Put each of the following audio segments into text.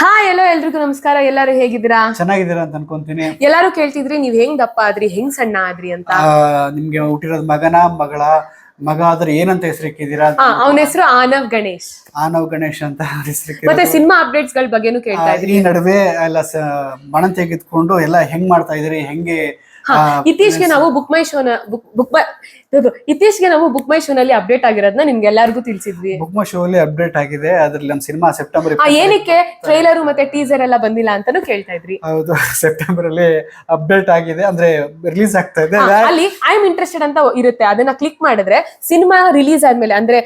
Hi ಎಲ್ಲೋ ಎಲ್ರಿಗೂ ನಮಸ್ಕಾರ. ಎಲ್ಲರೂ ಹೇಗಿದ್ದೀರಾ? ಚೆನ್ನಾಗಿದ್ದೀರಾ ಅಂತ ಅನ್ಕೊಂತೀನಿ. ಎಲ್ಲಾರು ಕೇಳ್ತಿದ್ರಿ ನೀವ್ ಹೆಂಗ್ ದಪ್ಪ ಆದ್ರಿ ಹೆಂಗ್ ಸಣ್ಣ ಆದ್ರಿ ಅಂತ? ಆ, ನಿಮ್ಗೆ ಹುಟ್ಟಿರೋದ್ ಮಗನ ಮಗಳ ಮಗ ಆದ್ರೆ ಏನಂತ ಹೆಸರಿಕ್ಕಿದ್ದೀರಾ ಅವನ ಹೆಸರು ಆನವ್ ಗಣೇಶ್. ಆನವ್ ಗಣೇಶ್ ಅಂತ ಮತ್ತೆ ಸಿನಿಮಾ ಅಪ್ಡೇಟ್ಸ್ಗಳ ಬಗ್ಗೆನೂ ಕೇಳ್ತಾ ಇದ್ರಿ ಈ ನಡುವೆ ಎಲ್ಲ ಸ ಮಣ ತೆಗೆದುಕೊಂಡು ಎಲ್ಲ ಹೆಂಗ್ ಮಾಡ್ತಾ ಇದ್ರಿ ಹೆಂಗೆ ಹಾ ಇತ್ತೀಚೆಗೆ ನಾವು ಬುಕ್ ಮೈ ಶೋನ ಬುಕ್ ಬುಕ್ ಮೈ ಇತ್ತೀಚೆಗೆ ನಾವು ಬುಕ್ ಮೈ ಶೋ ನಲ್ಲಿ ಅಪ್ಡೇಟ್ ಆಗಿರೋದನ್ನ ನಿಮ್ಗೆ ಎಲ್ಲರಿಗೂ ತಿಳಿಸಿದ್ವಿ ಮೈ ಶೋ ಅಲ್ಲಿ ಅಪ್ಡೇಟ್ ಆಗಿದೆ. ಅದ್ರಲ್ಲಿ ನಮ್ಮ ಸಿನಿಮಾ ಸೆಪ್ಟೆಂಬರ್ ಏನಕ್ಕೆ? ಟ್ರೈಲರ್ ಮತ್ತೆ ಟೀಸರ್ ಎಲ್ಲ ಬಂದಿಲ್ಲ ಅಂತಾನು ಕೇಳ್ತಾ ಇದ್ರಿ. ಹೌದು ಸೆಪ್ಟೆಂಬರ್ ಅಲ್ಲಿ ಅಪ್ಡೇಟ್ ಆಗಿದೆ. ಅಂದ್ರೆ ರಿಲೀಸ್ ಆಗ್ತಾ ಇದೆ. ಅಲ್ಲಿ ಐ ಆಮ್ ಇಂಟ್ರೆಸ್ಟೆಡ್ ಅಂತ ಇರುತ್ತೆ. ಅದನ್ನ ಕ್ಲಿಕ್ ಮಾಡಿದ್ರೆ ಸಿನಿಮಾ ರಿಲೀಸ್ ಆದ್ಮೇಲೆ ಅಂದ್ರೆ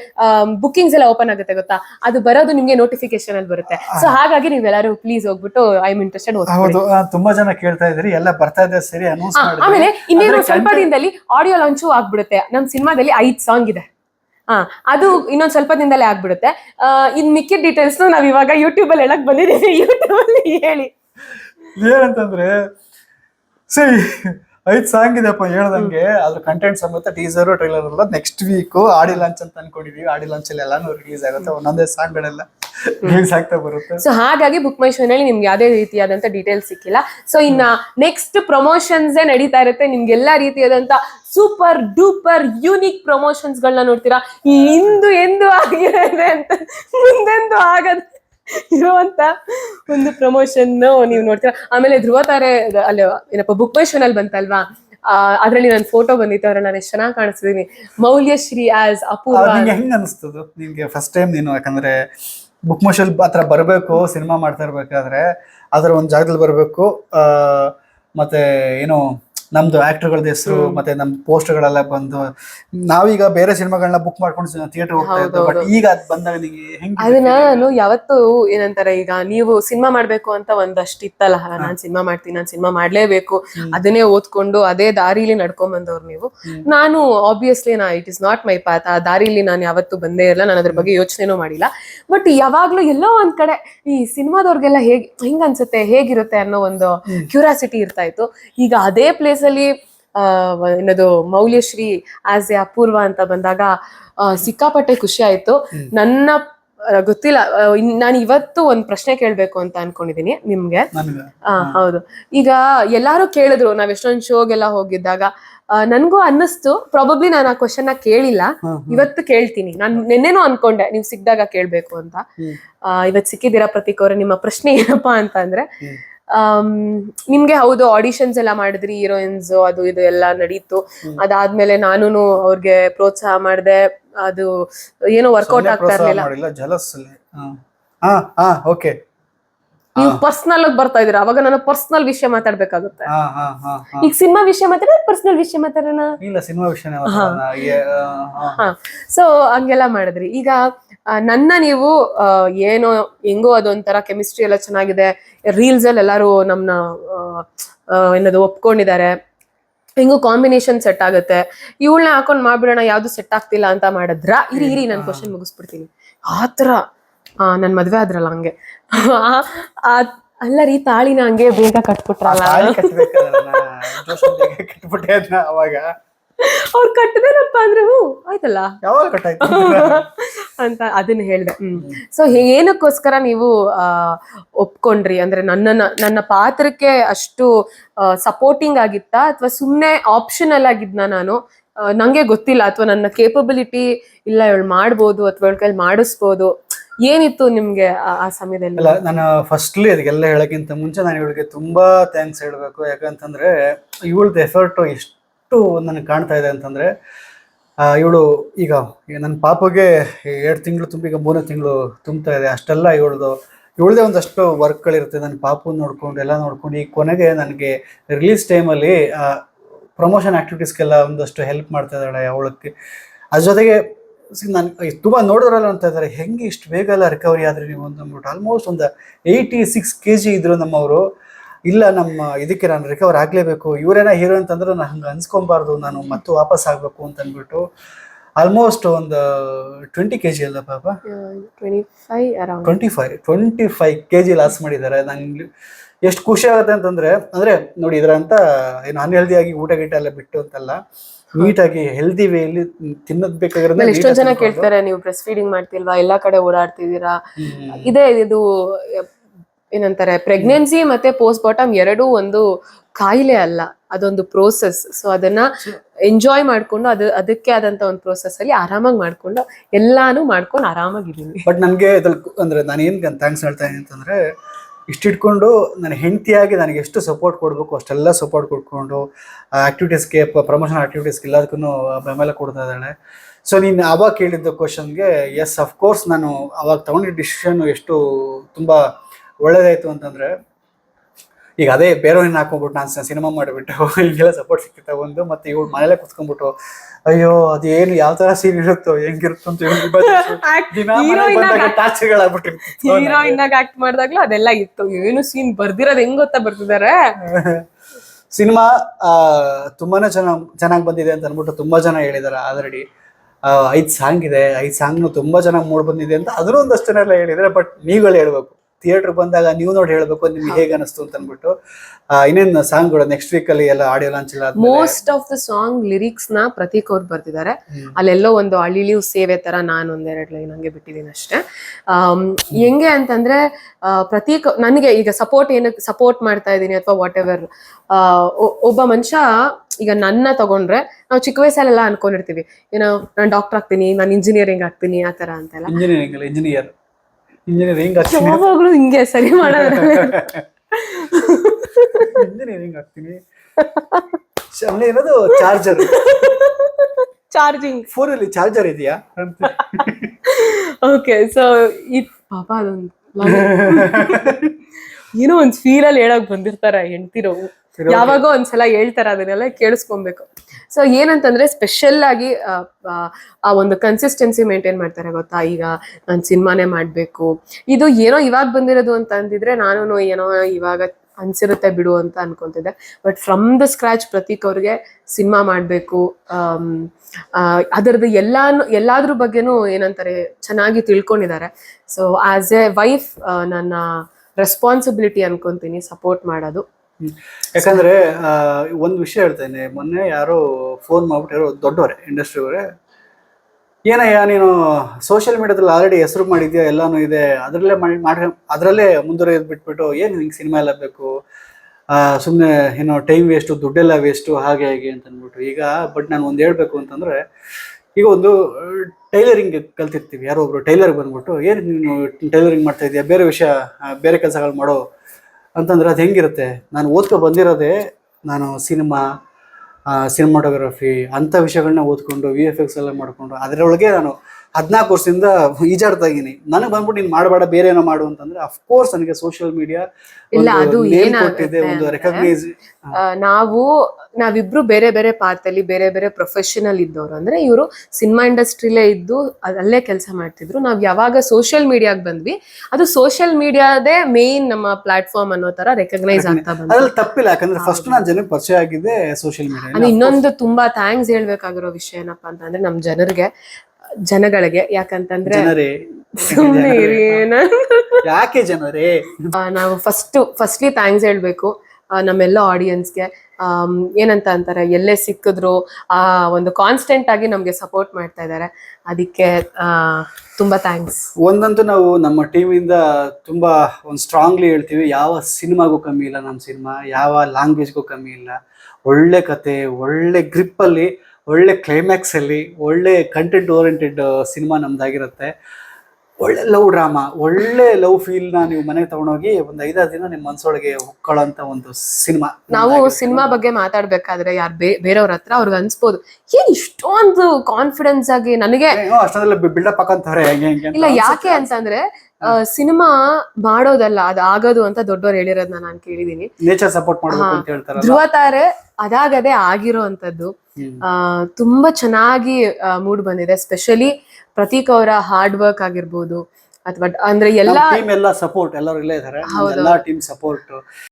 ಬುಕಿಂಗ್ಸ್ ಎಲ್ಲ ಓಪನ್ ಆಗುತ್ತೆ ಗೊತ್ತಾ? ಅದು ಬರೋದು ನಿಮ್ಗೆ ನೋಟಿಫಿಕೇಶನ್ ಅಲ್ಲಿ ಬರುತ್ತೆ. ಸೊ ಹಾಗಾಗಿ ನೀವೆಲ್ಲರೂ ಪ್ಲೀಸ್ ಹೋಗ್ಬಿಟ್ಟು ಐ ಆಮ್ ಇಂಟ್ರೆಸ್ಟೆಡ್ ಹೌದು ತುಂಬಾ ಜನ ಕೇಳ್ತಾ ಇದ್ರಿ ಎಲ್ಲ ಬರ್ತಾ ಇದೆ ಸರಿ ಅನೌನ್ಸ್ ಆಮೇಲೆ ಇನ್ನೇನು ಸ್ವಲ್ಪ ದಿನದಲ್ಲಿ ಆಡಿಯೋ ಲಾಂಚು ಆಗ್ಬಿಡುತ್ತೆ. ನಮ್ ಸಿನಿಮಾದಲ್ಲಿ ಐದ್ ಸಾಂಗ್ ಇದೆ. ಹಾ ಅದು ಇನ್ನೊಂದ್ ಸ್ವಲ್ಪ ದಿನದಲ್ಲೇ ಆಗ್ಬಿಡುತ್ತೆ ಇನ್ ಮಿಕ್ಕಿದ ಡೀಟೇಲ್ಸ್ ನಾವ್ ಇವಾಗ ಯೂಟ್ಯೂಬ್ ಅಲ್ಲಿ ಹೇಳಕ್ ಬಂದಿದ್ದೀವಿ ಯೂಟ್ಯೂಬ್ ಅಲ್ಲಿ ಹೇಳಿ. ಏನಂತಂದ್ರೆ ಸರಿ ಐದ್ ಸಾಂಗ್ ಇದೆಪ್ಪ ಹೇಳ್ದಂಗೆ. ಅದ್ರ ಕಂಟೆಂಟ್ ಸಮೇತ ಟೀಸರ್ ಟ್ರೈಲರ್ ಎಲ್ಲ ನೆಕ್ಸ್ಟ್ ವೀಕ್ ಆಡಿ ಲಾಂಚ್ ಅಂತ ಅನ್ಕೊಂಡಿದೀವಿ. ಆಡಿ ಲಾಂಚ್ ಅಲ್ಲಿ ಎಲ್ಲಾನು ರಿಲೀಸ್ ಆಗುತ್ತೆ. ಒಂದೊಂದೇ ಸಾಂಗ್ ಗಳೆಲ್ಲ ರಿಲೀಸ್ ಆಗ್ತಾ ಬರುತ್ತೆ. ಸೊ ಹಾಗಾಗಿ ಬುಕ್ ಮೈ ಶೋನಲ್ಲಿ ನಿಮ್ಗೆ ಯಾವುದೇ ರೀತಿಯಾದಂತ ಡೀಟೇಲ್ಸ್ ಸಿಕ್ಕಿಲ್ಲ. ಸೊ ಇನ್ನ ನೆಕ್ಸ್ಟ್ ಪ್ರಮೋಷನ್ಸ್ ನಡೀತಾ ಇರುತ್ತೆ. ನಿಮ್ಗೆ ಎಲ್ಲಾ ರೀತಿಯಾದಂತ ಸೂಪರ್ ಡೂಪರ್ ಯೂನಿಕ್ ಪ್ರಮೋಷನ್ಸ್ ಗಳನ್ನ ನೋಡ್ತೀರಾ. ಇಂದು ಎಂದು ಆಗಿರೋದೆ ಅಂತ ಮುಂದೆಂದು ಆಗದ ಇರುವಂತ ಒಂದು ಪ್ರಮೋಷನ್ ನೀವು ನೋಡ್ತೀರಾ? ಆಮೇಲೆ ಧ್ರುವ ತಾರೆ, ಅಲ್ಲಿ, ಏನಪ್ಪ ಬುಕ್ ಮೈ ಶೋನಲ್ಲಿ ಬಂತಲ್ವಾ? ಅದ್ರಲ್ಲಿ ನನ್ನ ಫೋಟೋ ಬಂದಿತ್ತು, ಅದ್ರಲ್ಲಿ ನಾನು ಎಷ್ಟು ಚೆನ್ನಾಗಿ ಕಾಣಿಸ್ತಿದೀನಿ. ಮೌಲ್ಯಶ್ರೀ ಆಸ್ ಅಪೂರ್ವ. ಹೆಂಗ್ ಅನಿಸ್ತದ ನಿಮ್ಗೆ ಫಸ್ಟ್ ಟೈಮ್ ನೀನು, ಯಾಕಂದ್ರೆ ಬುಕ್ ಮೋಶಲ್ ಹತ್ರ ಬರಬೇಕು ಸಿನಿಮಾ ಮಾಡ್ತಾ ಇರ್ಬೇಕಾದ್ರೆ ಅದ್ರ ಒಂದ್ ಜಾಗದಲ್ಲಿ ಬರಬೇಕು ಮತ್ತೆ, ಏನು ನಮ್ದು ಆಕ್ಟರ್ಗಳದ ಹೆಸರು ಮತ್ತೆ ನಮ್ ಪೋಸ್ಟರ್ಗಳೆಲ್ಲ ಬಂದು ನಾವೀಗ ಬೇರೆ ಸಿನಿಮಾಗಳನ್ನ ಬುಕ್ ಮಾಡ್ಕೊಂಡು ಥಿಯೇಟರ್ ಹೋಗ್ತಾ ಇದ್ದೆ ಬಟ್ ಈಗ ಅದ್ ಬಂದಾಗ ನಿಮಗೆ ಹೆಂಗ್ ಅದನ್ನ ನಾನು ಯಾವತ್ತು ಏನಂತಾರೆ ಈಗ ನೀವು ಸಿನಿಮಾ ಮಾಡ್ಬೇಕು ಅಂತ ಒಂದಷ್ಟು ಇತ್ತಲ್ಲ ನಾನ್ ಸಿನಿಮಾ ಮಾಡ್ತೀನಿ ನಾನ್ ಸಿನಿಮಾ ಮಾಡ್ಲೇಬೇಕು. ಅದನ್ನೇ ಓದ್ಕೊಂಡು ಅದೇ ದಾರಿಲಿ ನಡ್ಕೊಂಡ್ ಬಂದವ್ರು ನೀವು ನಾನು ಆಬ್ವಿಯಸ್ಲಿ ನಾ it is not my path ಆ ದಾರಿಲಿ ನಾನು ಯಾವತ್ತು ಬಂದೇ ಇರಲ್ಲ ನಾನು ಅದ್ರ ಬಗ್ಗೆ ಯೋಚನೆನೂ ಮಾಡಿಲ್ಲ. ಬಟ್ ಯಾವಾಗ್ಲೂ ಎಲ್ಲೋ ಒಂದ್ ಕಡೆ ಈ ಸಿನಿಮಾದವ್ರಿಗೆಲ್ಲ ಹೇಗೆ ಹೆಂಗ್ ಅನ್ಸುತ್ತೆ ಹೇಗಿರುತ್ತೆ ಅನ್ನೋ ಒಂದು ಕ್ಯೂರಿಯಾಸಿಟಿ ಇರ್ತಾ ಇತ್ತು. ಈಗ ಅದೇ ಪ್ಲೇಸ್ ಅಲ್ಲಿ ಏನದು ಮೌಲ್ಯಶ್ರೀ ಆಸ್ ಎ ಅಪೂರ್ವ ಅಂತ ಬಂದಾಗ ಸಿಕ್ಕಾಪಟ್ಟೆ ಖುಷಿ ಆಯ್ತು. ನನ್ನ ಗೊತ್ತಿಲ್ಲ. ನಾನು ಇವತ್ತು ಒಂದ್ ಪ್ರಶ್ನೆ ಕೇಳ್ಬೇಕು ಅಂತ ಅನ್ಕೊಂಡಿದೀನಿ ನಿಮ್ಗೆ. ಹೌದು. ಈಗ ಎಲ್ಲಾರು ಕೇಳಿದ್ರು ನಾವ್ ಎಷ್ಟೊಂದ್ ಶೋಗೆಲ್ಲ ಹೋಗಿದ್ದಾಗ ನನ್ಗೂ ಅನ್ನಿಸ್ತು. ಪ್ರಾಬಬ್ಲಿ ನಾನು ಆ ಕ್ವಶನ್ ಕೇಳಿಲ್ಲ. ಇವತ್ತು ಕೇಳ್ತೀನಿ. ನಾನು ನಿನ್ನೆನೂ ಅನ್ಕೊಂಡೆ ನೀವ್ ಸಿಕ್ಕಿದಾಗ ಕೇಳ್ಬೇಕು ಅಂತ. ಇವತ್ ಸಿಕ್ಕಿದ್ದೀರಾ ಪ್ರತೀಕ್ ಅವ್ರೆ ನಿಮ್ಮ ಪ್ರಶ್ನೆ ಏನಪ್ಪಾ ಅಂತ ಅಂದ್ರೆ ನಿಮ್ಗೆ ಹೌದು ಆಡಿಷನ್ಸ್ ಎಲ್ಲ ಮಾಡಿದ್ರಿ ಹೀರೋಯಿನ್ಸ್ ಅದು ಇದು ಎಲ್ಲ ನಡೀತು. ಅದಾದ್ಮೇಲೆ ನಾನು ಅವ್ರಿಗೆ ಪ್ರೋತ್ಸಾಹ ಮಾಡಿದೆ. ಅದು ಏನೋ ವರ್ಕೌಟ್ ಆಗ್ತಾ ಇರಲಿಲ್ಲ. ಜಲಸ್ ಓಕೆ ನೀವು ಪರ್ಸನಲ್ ಆಗಿ ಬರ್ತಾ ಇದ್ರ ಅವಾಗ ನಾನು ಪರ್ಸನಲ್ ವಿಷಯ ಮಾತಾಡ್ಬೇಕಾಗುತ್ತೆ. ಈಗ ಸಿನಿಮಾ ವಿಷಯ ಮಾತಾಡೋಣ ಪರ್ಸನಲ್ ವಿಷಯ ಮಾತಾಡೋಣ? ಇಲ್ಲ ಸಿನಿಮಾ. ಹಾ. ಸೊ ಹಂಗೆಲ್ಲ ಮಾಡಿದ್ರಿ. ಈಗ ನನ್ನ ನೀವು ಏನೋ ಹೆಂಗೋ ಅದೊಂಥರ ಕೆಮಿಸ್ಟ್ರಿ ಎಲ್ಲ ಚೆನ್ನಾಗಿದೆ. ರೀಲ್ಸ್ ಅಲ್ಲಿ ಎಲ್ಲಾರು ನಮ್ನ ಏನದು ಒಪ್ಕೊಂಡಿದ್ದಾರೆ. ಹೆಂಗೋ ಕಾಂಬಿನೇಷನ್ ಸೆಟ್ ಆಗುತ್ತೆ. ಇವಳನ್ನ ಹಾಕೊಂಡ್ ಮಾಡ್ಬಿಡೋಣ ಯಾವ್ದು ಸೆಟ್ ಆಗ್ತಿಲ್ಲ ಅಂತ ಮಾಡಿದ್ರ? ಇರಿ ಇರಿ ನಾನು ಕ್ವಶನ್ ಮುಗಿಸ್ಬಿಡ್ತೀನಿ. ಆತರ ಆ ನನ್ ಮದ್ವೆ ಆದ್ರಲ್ಲ ಹಂಗೆ. ಅಲ್ಲ ರೀ ತಾಳಿನ ಹಂಗೆ ಬೇಗ ಕಟ್ಬಿಟ್ರಲ್ಲ. ಕಟ್ಬಿಟ್ಟೆ ಅವಾಗ. ಅವ್ರು ಕಟ್ಟದೇನಪ್ಪ ಅಂದ್ರೆ ಹ್ಞೂ ಆಯ್ತಲ್ಲ. ಯಾವಾಗ ಕಟ್ಟಾಯ್ತು? ಅಂತ ಅದನ್ನ ಹೇಳ್ದೆ ಹ್ಮ್. ಸೊ ಏನಕ್ಕೋಸ್ಕರ ನೀವು ಆ, ಒಪ್ಕೊಂಡ್ರಿ? ಅಂದ್ರೆ ನನ್ನನ್ನ ನನ್ನ ಪಾತ್ರಕ್ಕೆ ಅಷ್ಟು ಸಪೋರ್ಟಿಂಗ್ ಆಗಿತ್ತಾ? ಅಥವಾ ಸುಮ್ನೆ ಆಪ್ಷನಲ್ ಆಗಿದ್ನ ನಾನು? ನಂಗೆ ಗೊತ್ತಿಲ್ಲ. ಅಥವಾ ನನ್ನ ಕೇಪಬಿಲಿಟಿ ಇಲ್ಲ ಇವಳು ಮಾಡ್ಬೋದು ಅಥವಾ ಇವಳ ಕೈಲಿ ಮಾಡಿಸ್ಬೋದು. ಏನಿತ್ತು ನಿಮ್ಗೆ ಆ- ಸಮಯದಲ್ಲಿ? ಅಲ್ಲ, ನಾನು ಫಸ್ಟ್ಲಿ ಅದಕ್ಕೆಲ್ಲ ಹೇಳಕ್ಕಿಂತ ಮುಂಚೆ ನಾನು ಇವಳಿಗೆ ತುಂಬಾ ಥ್ಯಾಂಕ್ಸ್ ಹೇಳಬೇಕು. ಯಾಕಂತಂದ್ರೆ ಇವಳದ್ದು ಎಫರ್ಟ್ ಎಷ್ಟು ನನಗೆ ಕಾಣ್ತಾ ಇದೆ ಅಂತಂದ್ರೆ ಇವಳು ಈಗ ನನ್ನ ಪಾಪಗೆ ಎರಡು ತಿಂಗಳು ತುಂಬ, ಈಗ ಮೂರನೇ ತಿಂಗಳು ತುಂಬ್ತಾ ಇದೆ. ಅಷ್ಟೆಲ್ಲ ಇವಳದು, ಇವಳದೇ ಒಂದಷ್ಟು ವರ್ಕ್ಗಳಿರುತ್ತೆ ನನ್ನ ಪಾಪು ನೋಡ್ಕೊಂಡು, ಎಲ್ಲ ನೋಡ್ಕೊಂಡು ಈ ಕೊನೆಗೆ ನನಗೆ ರಿಲೀಸ್ ಟೈಮಲ್ಲಿ ಪ್ರಮೋಷನ್ ಆ್ಯಕ್ಟಿವಿಟೀಸ್ಗೆಲ್ಲ ಒಂದಷ್ಟು ಹೆಲ್ಪ್ ಮಾಡ್ತಾ ಇದ್ದಾಳೆ ಅವಳಕ್ಕೆ. ಅದ್ರ ಜೊತೆಗೆ ನಾನು ತುಂಬ ನೋಡಿದ್ರಲ್ಲ ಅಂತ ಇದ್ದಾರೆ. ಹೆಂಗೆ ಇಷ್ಟು ಬೇಗ ಎಲ್ಲ ರಿಕವರಿ ಆದ್ರೆ ನೀವು ಅಂತ ಅಂದ್ಬಿಟ್ಟು ಆಲ್ಮೋಸ್ಟ್ ಒಂದು ಏಯ್ಟಿ ಸಿಕ್ಸ್ ಕೆ ಜಿ ಇದ್ರು ನಮ್ಮವರು. ಇಲ್ಲ ನಮ್ಮ ಇದಕ್ಕೆ ನಾನು ರಿಕವರ್ ಆಗಲೇಬೇಕು. ಇವರೇನ ಹೀರೋ ಅಂತಂದ್ರೆ ನಾನು ಹಂಗೆ ಅನ್ಸ್ಕೊಬಾರ್ದು. ನಾನು ಮತ್ತೆ ವಾಪಸ್ ಆಗಬೇಕು ಅಂತ ಅಂದ್ಬಿಟ್ಟು ಆಲ್ಮೋಸ್ಟ್ ಒಂದು ಟ್ವೆಂಟಿ ಕೆ ಜಿ ಅಲ್ಲ ಪಾಪ? Twenty five twenty five K G loss ಮಾಡಿದ್ದಾರೆ. ನಂಗೆ ಎಷ್ಟು ಖುಷಿ ಆಗುತ್ತೆ ಅಂತಂದ್ರೆ ಅಂದ್ರೆ ನೋಡಿ ಇದರಂತ ಏನು ಅನ್ಹೆಲ್ದಿ ಆಗಿ ಊಟ ಗೀಟ ಎಲ್ಲ ಬಿಟ್ಟು ಅಂತಲ್ಲ ನೀಟಾಗಿ ಹೆಲ್ದಿ ವೇ ಅಲ್ಲಿ ತಿನ್ನದ್ ಬೇಕಾಗಿರೋ ಎಷ್ಟೊಂದ್ ಜನ ಕೇಳ್ತಾರೆ ನೀವು ಬ್ರೆಸ್ಟ್ ಫೀಡಿಂಗ್ ಮಾಡ್ತಿಲ್ವಾ? ಎಲ್ಲಾ ಕಡೆ ಓಡಾಡ್ತಿದ್ದೀರಾ? ಇದೇ ಇದೆ ಏನಂತಾರೆ ಪ್ರೆಗ್ನೆನ್ಸಿ ಮತ್ತೆ ಪೋಸ್ಟ್ ಬಾಟಮ್ ಎರಡೂ ಒಂದು ಕಾಯಿಲೆ ಅಲ್ಲ ಅದೊಂದು ಪ್ರೋಸೆಸ್ ಸೊ ಅದನ್ನ ಎಂಜಾಯ್ ಮಾಡ್ಕೊಂಡು ಅದು ಅದಕ್ಕೆ ಆದಂತ ಒಂದು ಪ್ರೋಸೆಸ್ ಅಲ್ಲಿ ಆರಾಮಾಗಿ ಮಾಡ್ಕೊಂಡು ಎಲ್ಲಾನು ಮಾಡ್ಕೊಂಡು ಆರಾಮಾಗಿದ್ದೀನಿ. ಬಟ್ ನನಗೆ ಇದ್ರಲ್ಲಿ ಅಂದ್ರೆ ನಾನು ಏನ್ ಥ್ಯಾಂಕ್ಸ್ ಹೇಳ್ತಾ ಅಂತಂದ್ರೆ ಇಷ್ಟಿಟ್ಕೊಂಡು ನನ್ನ ಹೆಂಡತಿಯಾಗಿ ನನಗೆ ಎಷ್ಟು ಸಪೋರ್ಟ್ ಕೊಡಬೇಕು, ಅಷ್ಟೆಲ್ಲ ಸಪೋರ್ಟ್ ಕೊಟ್ಕೊಂಡು ಆಕ್ಟಿವಿಟೀಸ್ಗೆ ಪ್ರಮೋಷನ್ ಆಕ್ಟಿವಿಟೀಸ್ಗೆ ಎಲ್ಲದಕ್ಕೂ ಬೆಂಬಲ ಕೊಡ್ತಾ ಇದ್ದಾಳೆ. ಸೊ ನೀನು ಆವಾಗ ಕೇಳಿದ್ದ ಕ್ವಶನ್ಗೆ ಎಸ್ ಅಫ್ಕೋರ್ಸ್ ನಾನು ಅವಾಗ ತಗೊಂಡಿದ್ದ ಡಿಸಿಷನ್ ಎಷ್ಟು ತುಂಬ ಒಳ್ಳೆಯದಾಯಿತು ಅಂತಂದ್ರೆ ಈಗ ಅದೇ ಬೇರೆಯವ್ರನ್ನ ಹಾಕೊಂಡ್ಬಿಟ್ಟು ನಾನು ಸಿನಿಮಾ ಮಾಡಿಬಿಟ್ಟು ಈಗೆಲ್ಲ ಸಪೋರ್ಟ್ ಸಿಕ್ಕಿತ್ತ ಒಂದು ಮತ್ತೆ ಇವಳು ಮನೇಲೆ ಕುತ್ಕೊಂಡ್ಬಿಟ್ಟು ಅಯ್ಯೋ ಅದೇನು ಯಾವ ತರ ಸೀನ್ ಇರುತ್ತೋ ಹೆಂಗಿರುತ್ತೋ ಅಂತ ಹೀರೋಯಿನ್ ಆಗಿ ಆಕ್ಟ್ ಮಾಡಿದಾಗ್ಲೂ ಅದೆಲ್ಲ ಇತ್ತು. ಏನು ಸೀನ್ ಬರ್ದಿರೋದು ಹೆಂಗ್ ಗೊತ್ತಾ ಬರ್ತಿದಾರೆ? ಸಿನಿಮಾ ತುಂಬಾನೇ ಚೆನ್ನಾಗ್ ಚೆನ್ನಾಗಿ ಬಂದಿದೆ ಅಂತ ಅನ್ಬಿಟ್ಟು ತುಂಬಾ ಜನ ಹೇಳಿದಾರೆ ಆಲ್ರೆಡಿ. ಐದ್ ಸಾಂಗ್ ಇದೆ ಐದ್ ಸಾಂಗ್ ತುಂಬಾ ಚೆನ್ನಾಗಿ ಮೂಡ್ ಬಂದಿದೆ ಅಂತ ಅದ್ರ ಒಂದಷ್ಟನ್ನೆಲ್ಲ ಹೇಳಿದ್ರೆ ಬಟ್ ನೀವುಗಳು ಹೇಳ್ಬೇಕು. ಥಿಯೇಟರ್ ಬಂದಾಗ ನೀವು ನೋಡಿ ಹೇಳ್ಬೇಕು ನಿಮ್ಗೆ ಹೇಗೆ ಅನಿಸ್ತು ಅಂತ ಅನ್ಬಿಟ್ಟು ಇನ್ನೇನು ಸಾಂಗ್ಗಳು ನೆಕ್ಸ್ಟ್ ವೀಕ್ ಅಲ್ಲಿ ಎಲ್ಲ audio launch most of the song ಲಿರಿಕ್ಸ್ನ Prateek ಅವ್ರು ಬರ್ತಿದ್ದಾರೆ. ಅಲ್ಲೆಲ್ಲೋ ಒಂದು ಅಳಿಲಿಯು ಸೇವೆ ತರ ನಾನು ಒಂದೆರಡು ಲೈನ್ ಹಂಗೆ ಬಿಟ್ಟಿದ್ದೀನಿ ಅಷ್ಟೇ. ಹೆಂಗೆ ಅಂತಂದ್ರೆ ಪ್ರತೀಕ್ ನನಗೆ ಈಗ ಸಪೋರ್ಟ್ ಏನಕ್ಕೆ ಸಪೋರ್ಟ್ ಮಾಡ್ತಾ ಇದ್ದೀನಿ ಅಥವಾ ವಾಟ್ ಎವರ್ ಒಬ್ಬ ಮನುಷ್ಯ ಈಗ ನನ್ನ ತಗೊಂಡ್ರೆ ನಾವು ಚಿಕ್ಕ ವಯಸ್ಸಲ್ಲೆಲ್ಲ ಅನ್ಕೊಂಡಿರ್ತೀವಿ. ಏನೋ ನಾನು ಡಾಕ್ಟರ್ ಆಗ್ತೀನಿ ನಾನು ಇಂಜಿನಿಯರಿಂಗ್ ಆಗ್ತೀನಿ ಆ ತರ ಅಂತೆಲ್ಲ. ಇಂಜಿನಿಯರಿಂಗ್ ಇಂಜಿನಿಯರ್ ಇಂಜಿನಿಯರಿಂಗ್ ಯಾವಾಗ್ಲೂ ಹಿಂಗೆ ಸರಿ ಮಾಡೋದ್ರಲ್ಲಿ. ಇಂಜಿನಿಯರಿಂಗ್ ಆಗ್ತೀನಿ ಆಮೇಲೆ ಏನದು ಚಾರ್ಜರ್ ಚಾರ್ಜಿಂಗ್ ಫೋನ್ ಅಲ್ಲಿ ಚಾರ್ಜರ್ ಇದೆಯಾ? ಓಕೆ ಸೊ ಈ ಪಾಪ ಅದೊಂದು ಏನೋ ಒಂದ್ ಫೀಲ್ ಅಲ್ಲಿ ಹೇಳಕ್ ಬಂದಿರ್ತಾರ ಹೆಂಡ್ತಿರೋ. ಯಾವಾಗೋ ಒಂದ್ಸಲ ಹೇಳ್ತಾರ ಅದನ್ನೆಲ್ಲ ಕೇಳಿಸ್ಕೊಬೇಕು. ಸೊ ಏನಂತಂದ್ರೆ ಸ್ಪೆಷಲ್ ಆಗಿ ಆ, ಒಂದು ಕನ್ಸಿಸ್ಟೆನ್ಸಿ ಮೇಂಟೈನ್ ಮಾಡ್ತಾರೆ ಗೊತ್ತಾ? ಈಗ ನಾನು ಸಿನಿಮಾನೇ ಮಾಡ್ಬೇಕು. ಇದು ಏನೋ ಇವಾಗ ಬಂದಿರೋದು ಅಂತ ಅಂದಿದ್ರೆ ನಾನು ಏನೋ ಇವಾಗ ಅನ್ಸಿರುತ್ತೆ ಬಿಡು ಅಂತ ಅನ್ಕೊಂತಿದ್ದೆ. But from the scratch Prateek ಅವ್ರಿಗೆ ಸಿನಿಮಾ ಮಾಡಬೇಕು ಅದರದ್ದು ಎಲ್ಲಾನು ಎಲ್ಲಾದ್ರ ಬಗ್ಗೆನೂ ಏನಂತಾರೆ ಚೆನ್ನಾಗಿ ತಿಳ್ಕೊಂಡಿದ್ದಾರೆ. ಸೊ ಆಸ್ ಎ ವೈಫ್ ನನ್ನ ರೆಸ್ಪಾನ್ಸಿಬಿಲಿಟಿ ಅನ್ಕೊಂತೀನಿ ಸಪೋರ್ಟ್ ಮಾಡೋದು. ಯಾಕಂದ್ರೆ ಒಂದು ವಿಷಯ ಹೇಳ್ತೇನೆ. ಮೊನ್ನೆ ಯಾರೋ ಫೋನ್ ಮಾಡ್ಬಿಟ್ಟು ದೊಡ್ಡವರೇ ಇಂಡಸ್ಟ್ರಿ ಅವರೇ, ಏನಯ್ಯ, ನೀನು ಸೋಷಿಯಲ್ ಮೀಡಿಯಾದಲ್ಲಿ ಆಲ್ರೆಡಿ ಹೆಸರು ಮಾಡಿದ್ಯಾ? ಎಲ್ಲಾನು ಇದೆ. ಅದರಲ್ಲೇ ಮಾಡಿ ಮಾಡಿ, ಅದರಲ್ಲೇ ಮುಂದುವರೆಯೋದು ಬಿಟ್ಬಿಟ್ಟು ಏನು ನಿಂಗೆ ಸಿನಿಮಾ ಎಲ್ಲ ಬೇಕು? ಸುಮ್ಮನೆ ಏನೋ ಟೈಮ್ ವೇಸ್ಟು ದುಡ್ಡೆಲ್ಲ ವೇಸ್ಟು ಹಾಗೆ ಹಾಗೆ ಅಂತ ಅಂದ್ಬಿಟ್ಟು ಈಗ ಬಟ್ ನಾನು ಒಂದು ಹೇಳ್ಬೇಕು ಅಂತಂದ್ರೆ, ಈಗ ಒಂದು, ಟೈಲರಿಂಗ್ ಕಲ್ತಿರ್ತೀವಿ. ಯಾರೋ ಒಬ್ರು ಟೈಲರ್ ಬಂದ್ಬಿಟ್ಟು, ಏನು ನೀನು ಟೈಲರಿಂಗ್ ಮಾಡ್ತಾ ಇದೀಯಾ? ಬೇರೆ ವಿಷಯ ಬೇರೆ ಕೆಲಸಗಳು ಮಾಡೋ ಅಂತಂದ್ರೆ ಅದು ಹೆಂಗಿರುತ್ತೆ? ನಾನು ಓದ್ಕೊ ಬಂದಿರೋದೇ ನಾನು ಸಿನಿಮಾ ಸಿನಿಮಾಟೋಗ್ರಫಿ ಅಂಥ ವಿಷಯಗಳನ್ನ ಓದ್ಕೊಂಡು ವಿ ಎಫ್ ಎಕ್ಸ್ ಎಲ್ಲ ಮಾಡಿಕೊಂಡು ಅದರೊಳಗೆ ನಾನು ಹದಿನಾಲ್ಕು ವರ್ಷದಿಂದ ಈಜಾಡ್ತಾ ಇದೀನಿ. ನನಗೆ ಬಂದ್ಬಿಟ್ಟು ನೀನು ಮಾಡಬೇಡ ಬೇರೆ ಏನೋ ಮಾಡು ಅಂತಂದ್ರೆ ಅಫ್ಕೋರ್ಸ್ ನನಗೆ ಸೋಷಿಯಲ್ ಮೀಡಿಯಾ ಇಲ್ಲ, ಅದು ಏನಾಗುತ್ತೆ ಒಂದು ರೆಕಗ್ನೈಸ್ ನಾವು ನಾವಿಬ್ರು ಬೇರೆ ಬೇರೆ ಪಾತಲ್ಲಿ ಬೇರೆ ಬೇರೆ ಪ್ರೊಫೆಷನಲ್ ಇದ್ದವ್ರು. ಅಂದ್ರೆ ಇವರು ಸಿನಿಮಾ ಇಂಡಸ್ಟ್ರಿಲೇ ಇದ್ದು ಅಲ್ಲೇ ಕೆಲಸ ಮಾಡ್ತಿದ್ರು. ನಾವ್ ಯಾವಾಗ ಸೋಷಿಯಲ್ ಮೀಡಿಯಾಗ್ ಬಂದ್ವಿ ಅದು ಸೋಷಿಯಲ್ ಮೀಡಿಯಾದೇ ಮೇನ್ ನಮ್ಮ ಪ್ಲಾಟ್ಫಾರ್ಮ್ ಅನ್ನೋ ತರ ರೆಕಗ್ನೈಸ್ ಆಗ್ತಾ ಬಂತು. ತಪ್ಪಿಲ್ಲ ಯಾಕಂದ್ರೆ ಫಸ್ಟ್ ನಾನು ಜನಕ್ಕೆ ಪರಿಚಯ ಆಗಿದೆ ಸೋಷಿಯಲ್ ಮೀಡಿಯಾ ಇನ್ನೊಂದು ತುಂಬಾ ಥ್ಯಾಂಕ್ಸ್ ಹೇಳ್ಬೇಕಾಗಿರೋ ವಿಷಯ ಏನಪ್ಪಾ ಅಂತಂದ್ರೆ ನಮ್ ಜನರಿಗೆ ಜನಗಳಿಗೆ ಯಾಕಂತಂದ್ರೆ ಜನರೇ ಸುಮ್ನೆ ಇರಿ ಯಾಕೆ ಜನರೇ? ನಾವು ಫಸ್ಟ್ ಫಸ್ಟ್ಲಿ ಥ್ಯಾಂಕ್ಸ್ ಹೇಳ್ಬೇಕು ಆ, ನಮ್ಮೆಲ್ಲ ಆಡಿಯನ್ಸ್ಗೆ ಏನಂತ ಅಂತಾರೆ ಎಲ್ಲೇ ಸಿಕ್ಕಿದ್ರು ಆ ಒಂದು ಕಾನ್ಸ್ಟೆಂಟ್ ಆಗಿ ನಮ್ಗೆ ಸಪೋರ್ಟ್ ಮಾಡ್ತಾ ಇದ್ದಾರೆ. ಅದಕ್ಕೆ ಆ, ತುಂಬಾ ಥ್ಯಾಂಕ್ಸ್ ಒಂದಂತೂ ನಾವು ನಮ್ಮ ಟೀಮಿಂದ ತುಂಬಾ ಒಂದು ಸ್ಟ್ರಾಂಗ್ಲಿ ಹೇಳ್ತೀವಿ ಯಾವ ಸಿನಿಮಾಗೂ ಕಮ್ಮಿ ಇಲ್ಲ ನಮ್ಮ ಸಿನಿಮಾ ಯಾವ ಲ್ಯಾಂಗ್ವೇಜ್ಗೂ ಕಮ್ಮಿ ಇಲ್ಲ. ಒಳ್ಳೆ ಕತೆ ಒಳ್ಳೆ ಗ್ರಿಪ್ಪಲ್ಲಿ ಅಲ್ಲಿ ಒಳ್ಳೆ ಕ್ಲೈಮ್ಯಾಕ್ಸ್ ಅಲ್ಲಿ ಒಳ್ಳೆ ಕಂಟೆಂಟ್ ಓರಿಯೆಂಟೆಡ್ ಸಿನಿಮಾ ನಮ್ದಾಗಿರುತ್ತೆ. ಒಳ್ಳೆ ಲವ್ ಡ್ರಾಮಾ ಒಳ್ಳೆ ಲವ್ ಫೀಲ್ನ ನೀವು ಮನೆಗೆ ತಗೊಂಡೋಗಿ ಒಂದು ಐದಾರು ದಿನ ನಿಮ್ಮ ಮನಸ್ಸೊಳಗೆ ಹೊಕ್ಕೊಳ್ಳೋಂಥ ಒಂದು ಸಿನಿಮಾ ನಾವು ಸಿನಿಮಾ ಬಗ್ಗೆ ಮಾತಾಡ್ಬೇಕಾದ್ರೆ ಯಾರು ಬೇರೆಯವ್ರ ಹತ್ರ ಅವ್ರಿಗೆ ಅನ್ಸ್ಬೋದು ಏನ್ ಇಷ್ಟೊಂದು ಕಾನ್ಫಿಡೆನ್ಸ್ ಆಗಿ ನನಗೆ ಅಷ್ಟೊಂದೆಲ್ಲ ಬಿಲ್ಡಪ್ ಹಾಕಂತಾರೆ ಇಲ್ಲ ಯಾಕೆ ಅಂತಂದ್ರೆ ಸಿನಿಮಾ ಮಾಡೋದಲ್ಲ ಅದು ಆಗೋದು ಅಂತ ದೊಡ್ಡವ್ರು ಹೇಳಿರೋದನ್ನ ನಾನು ಕೇಳಿದೀನಿ. ನೇಚರ್ ಸಪೋರ್ಟ್ ಮಾಡಬೇಕು ಅಂತ ಹೇಳ್ತಾರೆ ಧ್ರುವ ತಾರೆ ಅದಾಗದೆ ಆಗಿರೋ ಅಂತದ್ದು ತುಂಬಾ ಚೆನ್ನಾಗಿ ಮೂಡ್ ಬಂದಿದೆ. ಸ್ಪೆಷಲಿ ಪ್ರತೀಕ್ ಅವರ ಹಾರ್ಡ್ ವರ್ಕ್ ಆಗಿರ್ಬೋದು ಅಥವಾ ಅಂದ್ರೆ ಎಲ್ಲಾ ಟೀಮ್ ಎಲ್ಲ ಸಪೋರ್ಟ್ ಎಲ್ಲರೂ ಇಲ್ಲೇ ಇದಾರೆ. ಎಲ್ಲಾ ಟೀಮ್ ಸಪೋರ್ಟ್